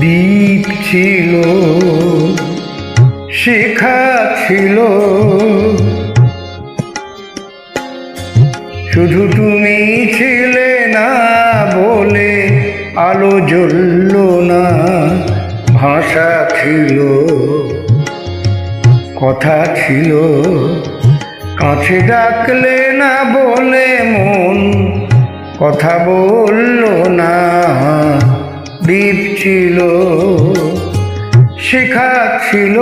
দ্বীপ ছিল শেখা ছিল। শুধু তুমি ছিলে না বলে আলো জ্বলল না। ভাষা ছিল, কথা ছিল। কাছে ডাকলে না বলে মন, কথা বলল না, দ্বীপ ছিল, শেখা ছিল।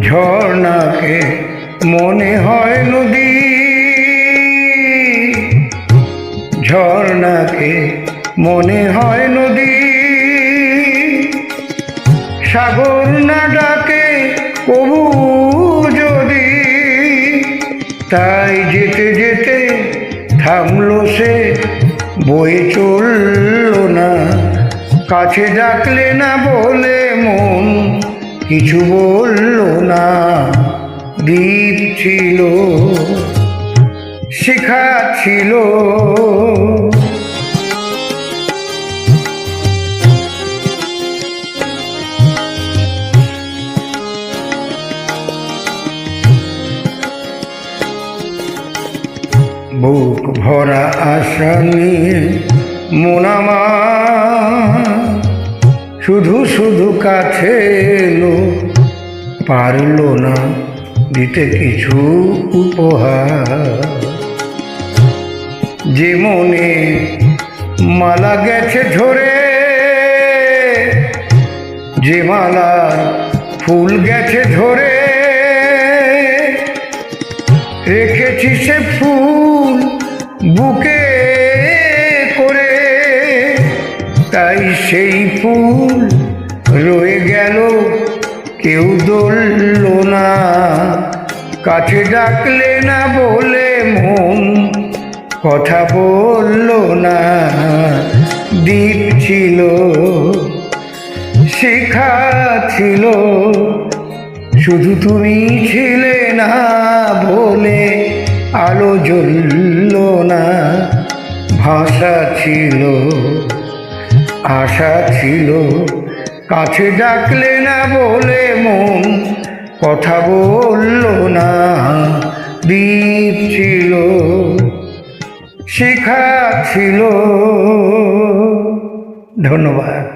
ঝর্ণাকে মনে হয় নদী। ঝর্ণাকে মনে হয় নদী। সাগর না ডাকে কবু যদি, তাই যেতে যেতে থামলো সে, বয়ে চলল না। কাছে ডাকলে না বলে মন কিছু বলল না দ্বীপ ছিল শিখা ছিল। বুক ভরা আশা মোনামা শুধু শুধু কাছে এলো। পারল না দিতে কিছু উপহার। যে মনে মালা গেছে ঝরে, যে মালার ফুল গেছে ধরে, রেখেছি সে ফুল বুকে। তাই সেই ফুল রয়ে গেল, কেউ দলল না। কাছে ডাকলে না বলে মন, কথা বলল না। দ্বীপ ছিল, শিখা ছিল, শুধু তুমি ছিলে না বলে আলো জ্বলল না। ভাষা ছিল। আশা ছিল। কাছে ডাকলে না বলে মন, কথা বলল না দ্বীপ ছিল, শিখা ছিল। ধন্যবাদ।